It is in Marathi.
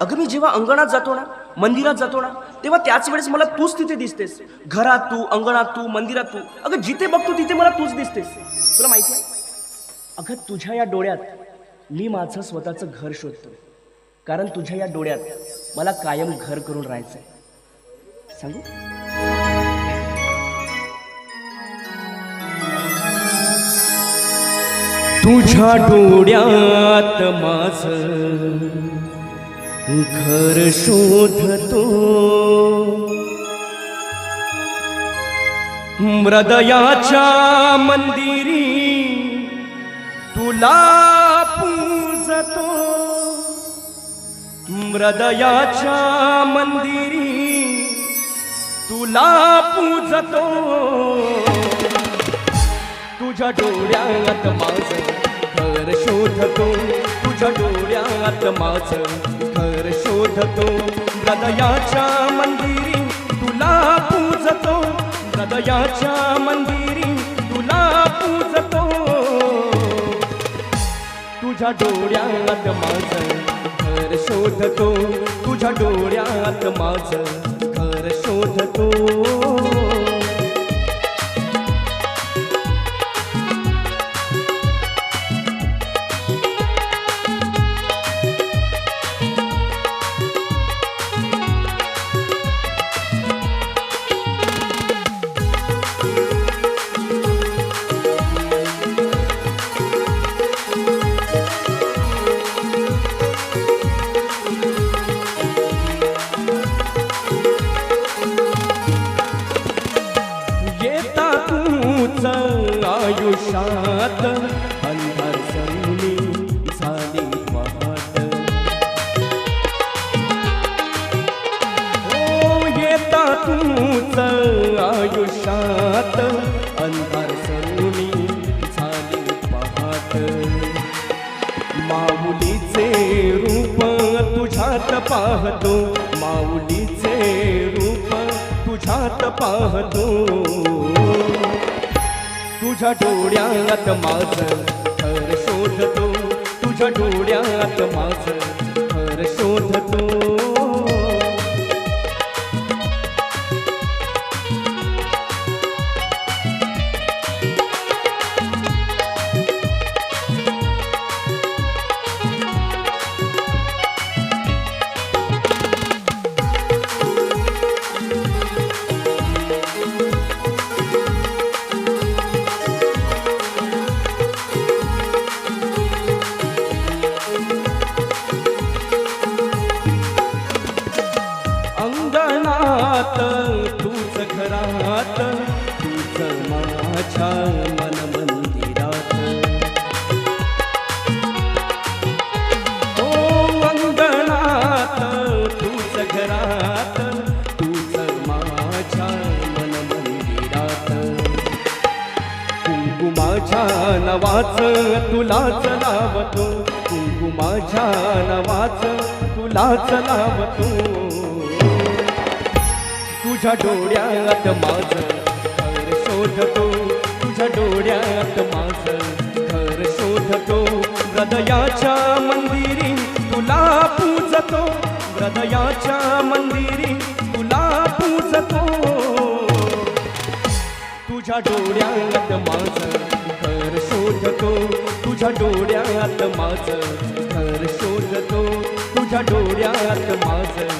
अगं मी जेव्हा अंगणात जातो ना मंदिरात जातो ना तेव्हा त्याच वेळेस मला तूच तिथे दिसतेस. घरात तू अंगणात तू मंदिरात तू. अगं जिथे बघतो तिथे मला तूच दिसतेस. तुला माहिती आहे? अगं तुझ्या या डोळ्यात मी माझं स्वतःचं घर शोधतो. कारण तुझ्या या डोळ्यात मला कायम घर करून राहायचं आहे सांगू? तुझ्या डोळ्यात माझ घर शोधतो हृदयाच्या मंदिरी तुला पूजतो। हृदयाच्या मंदिरी तुला पूजतो। तुझ्या डोळ्यात माझं घर शोधतो। तुझ्या डोळ्यात माझं घर शोधतो हृदयाच्या मंदिरी तुला पूजतो. हृदयाच्या मंदिरी तुला पूजतो. तुझ्या डोळ्यात माझं घर शोधतो. तुझ्या डोळ्यात माझं घर शोधतो. आयुष्यात अंधार सरुणी झाली वाहत. हो येता तूच आयुष्यात अंधार सरुणी झाली पाहत माऊलीचे रूप तुझ्यात पाहतो माऊलीचे रूप तुझ्यात पाहतो. तुझ्या डोळ्यात माझं घर शोधतो. तुझ्या डोळ्यात माझं घर शोधतो. तूच तुझ माझ्या मन मंदिरात. हो अंगणात तुझ घरात तुझ माझ्या मन मंदिरात. कुंकुमाच्या नवाच तुलाच लावतो कुंकुमाच्या नवाच तुलाच लावतो. तुझ्या डोळ्यात माझं घर शोधतो तुझ्या डोळ्यात माझं घर शोधतो. हृदयाच्या मंदिरी तुला पूजतो हृदयाच्या मंदिरी तुला पूजतो. तुझ्या डोळ्यात माझं घर शोधतो तुझ्या डोळ्यात माझं घर शोधतो. तुझ्या डोळ्यात माझं